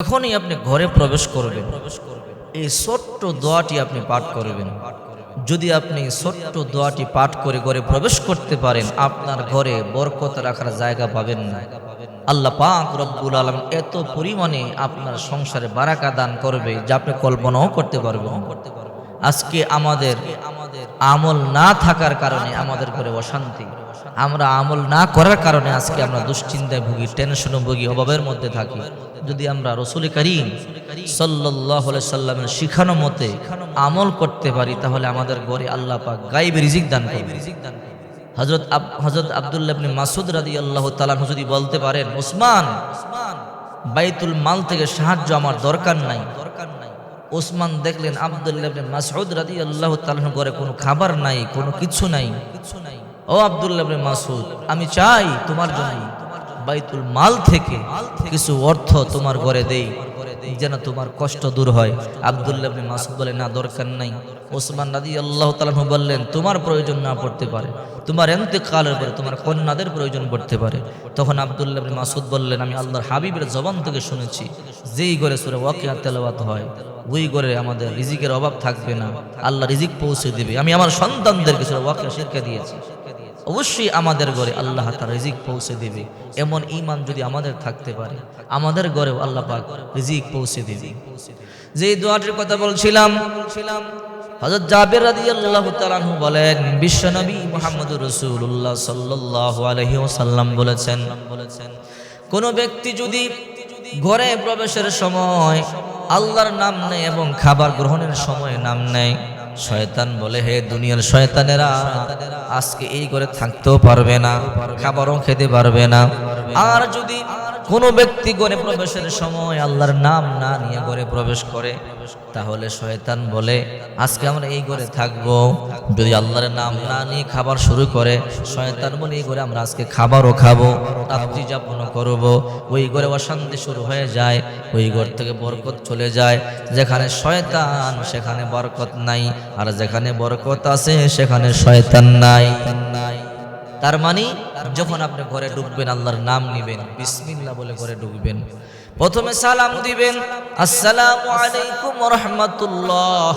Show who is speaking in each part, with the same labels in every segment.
Speaker 1: যখনই আপনি ঘরে প্রবেশ করবেন। এই ছোট্ট দোয়াটি আপনি পাঠ করবেন। যদি আপনি ছোট্ট দোয়াটি পাঠ করে ঘরে প্রবেশ করতে পারেন, আপনার ঘরে বরকত রাখার জায়গা পাবেন না। আল্লাহ পাক রব্বুল আলম এত পরিমাণে আপনার সংসারে বারাকা দান করবে যা আপনি কল্পনাও করতে পারবেন আজকে আমাদের আমল না থাকার কারণে আমাদের ঘরে অশান্তি। আমরা আমল না করার কারণে আজকে আমরা দুশ্চিন্তায় ভুগি টেনশনে ভুগি, অভাবের মধ্যে থাকি। যদি আমরা রসুল করিম সাল্লামের শিখানো মতে আমল করতে পারি, তাহলে আমাদের ঘরে আল্লাহ পাক গাইব রিজিক দান করবে হজরত হজরত আবদুল্লাহ মাসুদ রাদি আল্লাহ তালাহ যদি বলতে পারেন, ওসমান, বাইতুল মাল থেকে সাহায্য আমার দরকার নাই। ওসমান দেখলেন আবদুল্লাহ মাসুদ রাজি আল্লাহ তালন ঘরে কোনো খাবার নাই, কোনো কিছু নাই। কিছু নাই ও আবদুল্লাহ মাসুদ আমি চাই তোমার জন্য বাইতুল মাল থেকে কিছু অর্থ তোমার ঘরে দেই। যেন তোমার কষ্ট দূর হয়। আবদুল্লাহ মাসউদ বলে, না, দরকার নাই। ওসমান রাদিয়াল্লাহু তাআলা বললেন, তোমার প্রয়োজন না পড়তে পারে। তোমার এন্তেকালের পরে তোমার কন্যাদের প্রয়োজন পড়তে পারে। তখন আবদুল্লাহ মাসউদ বললেন, আমি আল্লাহর হাবিবের জবান থেকে শুনেছি, যেই ঘরে সূরা ওয়াকিয়া তেলাওয়াত হয়, ওই ঘরে আমাদের রিজিকের অভাব থাকবে না। আল্লাহ রিজিক পৌঁছে দিবে। আমি আমার সন্তানদেরকে সেটা ওয়াকিয়া শিক্ষা দিয়েছি। অবশ্যই আমাদের ঘরে আল্লাহ তার রিজিক পৌঁছে দিবে। এমন ইমান যদি আমাদের থাকতে পারে, আমাদের ঘরেও আল্লাহ পাক রিজিক পৌঁছে দিবে। যে দোয়াটির কথা বলছিলাম, হযরত জাবের রাদিয়াল্লাহু তাআলা বলেন বিশ্বনবী মুহাম্মদুর রাসূলুল্লাহ সাল্লাল্লাহু আলাইহি ওয়াসাল্লাম বলেছেন বলেছেন, কোন ব্যক্তি যদি ঘরে প্রবেশের সময় আল্লাহর নাম নেয় এবং খাবার গ্রহণের সময় নাম নেয় শয়তান বলে, হে দুনিয়ার শয়তানেরা, আজকে এই করে থাকতেও পারবে না, খাবারও খেতে পারবে না। আর যদি কোনো ব্যক্তি ঘরে প্রবেশের সময় আল্লাহর নাম না নিয়ে ঘরে প্রবেশ করে, তাহলে শয়তান বলে, আজকে আমরা এই ঘরে থাকব। যদি আল্লাহর নাম না নিয়ে খাবার শুরু করে, শয়তান বলে, এই ঘরে আমরা আজকে খাবারও খাব, রাত্রি যাপনও করব। ওই ঘরে অশান্তি শুরু হয়ে যায়, ওই ঘর থেকে বরকত চলে যায়। যেখানে শয়তান, সেখানে বরকত নাই, আর যেখানে বরকত আছে, সেখানে শয়তান নাই। তার মানে যখন আপনি ঘরে ঢুকবেন, আল্লাহর নাম নিবেন বিসমিল্লা বলে ঘরে ঢুকবেন। প্রথমে সালাম দিবেন, আসসালামু আলাইকুম রহমতুল্লাহ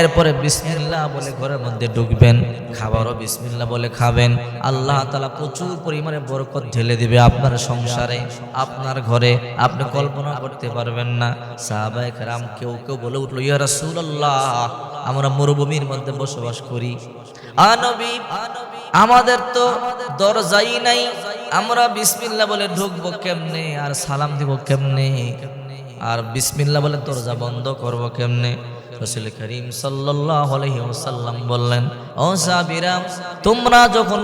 Speaker 1: এরপরে বিসমিল্লাহ বলে ঘরের মধ্যে ঢুকবেন, খাবারও বিসমিল্লাহ বলে খাবেন। আল্লাহ তালা প্রচুর পরিমাণে বরকত ঢেলে দিবে আপনার সংসারে, আপনার ঘরে। আপনি কল্পনা করতে পারবেন না। সাহাবায়ে রাম কেউ কেউ বলে উঠল, ইয়া রাসূলুল্লাহ, আমরা মরুভূমির মধ্যে বসবাস করি। আনবী আমাদের তো দরজাই নাই। আমরা বিসমিল্লা বলে ঢুকবো কেমনে? আর সালাম দিব কেমনে? আর বিসমিল্লা বলে দরজা বন্ধ করব কেমনে? রসুল করিম সাল্লাম বললেন, ও সাবিরা তোমরা যখন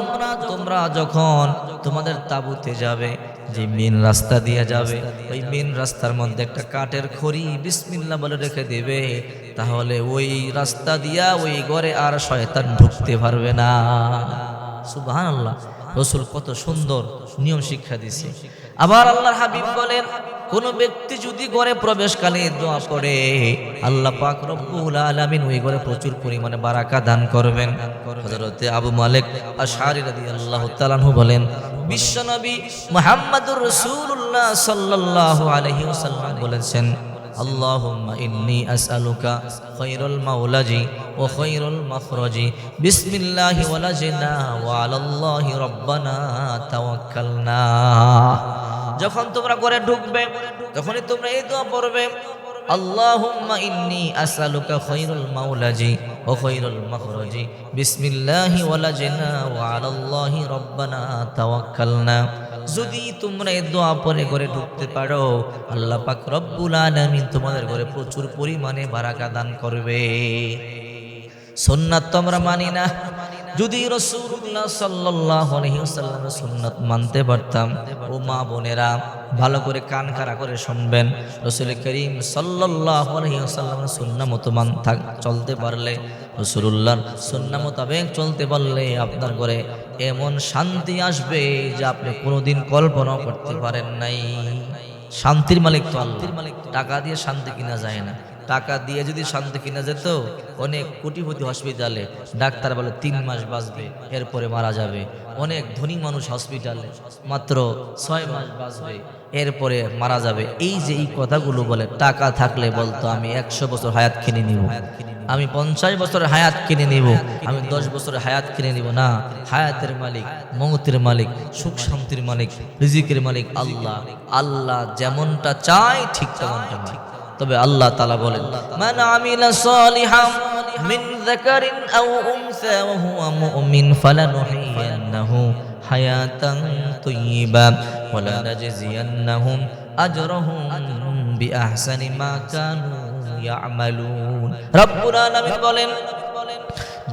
Speaker 1: তোমরা যখন তোমাদের তাবুতে যাবে, যে মেন রাস্তা দিয়ে যাবে, ওই মেন রাস্তার মধ্যে একটা কাঠের খড়ি বিসমিল্লা বলে রেখে দেবে, তাহলে ওই রাস্তা দিয়া ওই ঘরে আর শয়তান ঢুকতে পারবে না। রসুল কত সুন্দর নিয়ম শিক্ষা দিছে আবার আল্লাহ হাবিব বলেন, কোন ব্যক্তি যদি ঘরে প্রবেশকালে দোয়া করে আল্লাহ পাক রব্বুল আলামিন ওই ঘরে প্রচুর পরিমাণে বারাকা দান করবেন। হযরতে আবু মালিক আশআরি রাদিয়াল্লাহু তাআলা বলেন বিশ্বনবী মুহাম্মদুর রাসূলুল্লাহ সাল্লাল্লাহু আলাইহি ওয়াসাল্লাম বলেছেন, আল্লাহুম্মা ইন্নী আসআলুকা খায়রুল মাওলাজি وخير المخرج بسم الله ولجنا وعلى الله ربنا توكلنا যখন তোমরা ঘরে ঢুকবে তখনই তোমরা এই দোয়া পড়বে اللهم إني أسألك خير المولج وخير المخرج بسم الله ولجنا وعلى الله ربنا توكلنا যদি তোমরা এই দোয়া পরে ঘরে ঢুকতে পারো আল্লাহ পাক রব্বুল আলামিন তোমাদের ঘরে প্রচুর পরিমাণে বারাকা দান করবে সুন্নাত তো আমরা মানি না। যদি রসুল্লাহ সাল্লাহ আলহিউসাল্লামের সুন্নাত মানতে পারতাম, ও মা বোনেরা ভালো করে কান খাড়া করে শুনবেন, রসুল করিম সাল্লাহ আলহিউসাল্লামের সুন্না মতো মান থাক চলতে পারলে রসুল্লাহর সুন্না মোতাবেক চলতে পারলে আপনার ঘরে এমন শান্তি আসবে যে আপনি কোনোদিন কল্পনাও করতে পারেন নাই। শান্তির মালিক তো আল্লাহ। টাকা দিয়ে শান্তি কিনা যায় না। টাকা দিয়ে যদি শান্তি কিনা যেত, অনেক কোটিপতি হসপিটালে ডাক্তার বলে তিন মাস বাঁচবে, এরপরে মারা যাবে। অনেক ধনী মানুষ হসপিটালে মাত্র ছয় মাস বাঁচবে, এরপরে মারা যাবে। এই যে এই কথাগুলো বলে, টাকা থাকলে বলতো, আমি একশো বছর হায়াত কিনে নিব। আমি পঞ্চাশ বছরের হায়াত কিনে নিব। আমি দশ বছরের হায়াত কিনে নিব। না, হায়াতের মালিক মমতের মালিক, সুখ শান্তির মালিক, রিজিকের মালিক আল্লাহ। আল্লাহ যেমনটা চায়, ঠিক তেমনটা নয় তবে আল্লাহ তালা বলেন আলামিন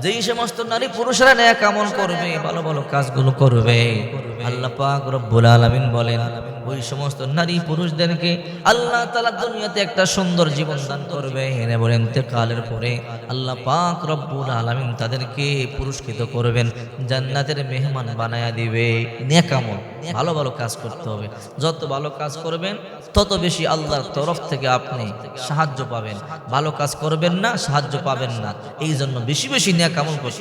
Speaker 1: যেই সমস্ত নারী পুরুষরা ন্যায় কামল করবে, ভালো ভালো কাজগুলো করবে। আল্লাহ পাক রব্বুল আলামিন বলেন ওই সমস্ত নারী পুরুষদেরকে আল্লাহ তালা দুনিয়াতে একটা সুন্দর জীবন দান করবে। এনে বলেন ইন্তেকালের পরে আল্লাহ পাক রব্বুল আলামিন তাদেরকে পুরস্কৃত করবেন, জান্নাতের মেহমান বানায়া দিবে। নেকামল ভালো ভালো কাজ করতে হবে। যত ভালো কাজ করবেন, তত বেশি আল্লাহর তরফ থেকে আপনি সাহায্য পাবেন। ভালো কাজ করবেন না, সাহায্য পাবেন না। এই জন্য বেশি বেশি নেকামল করতে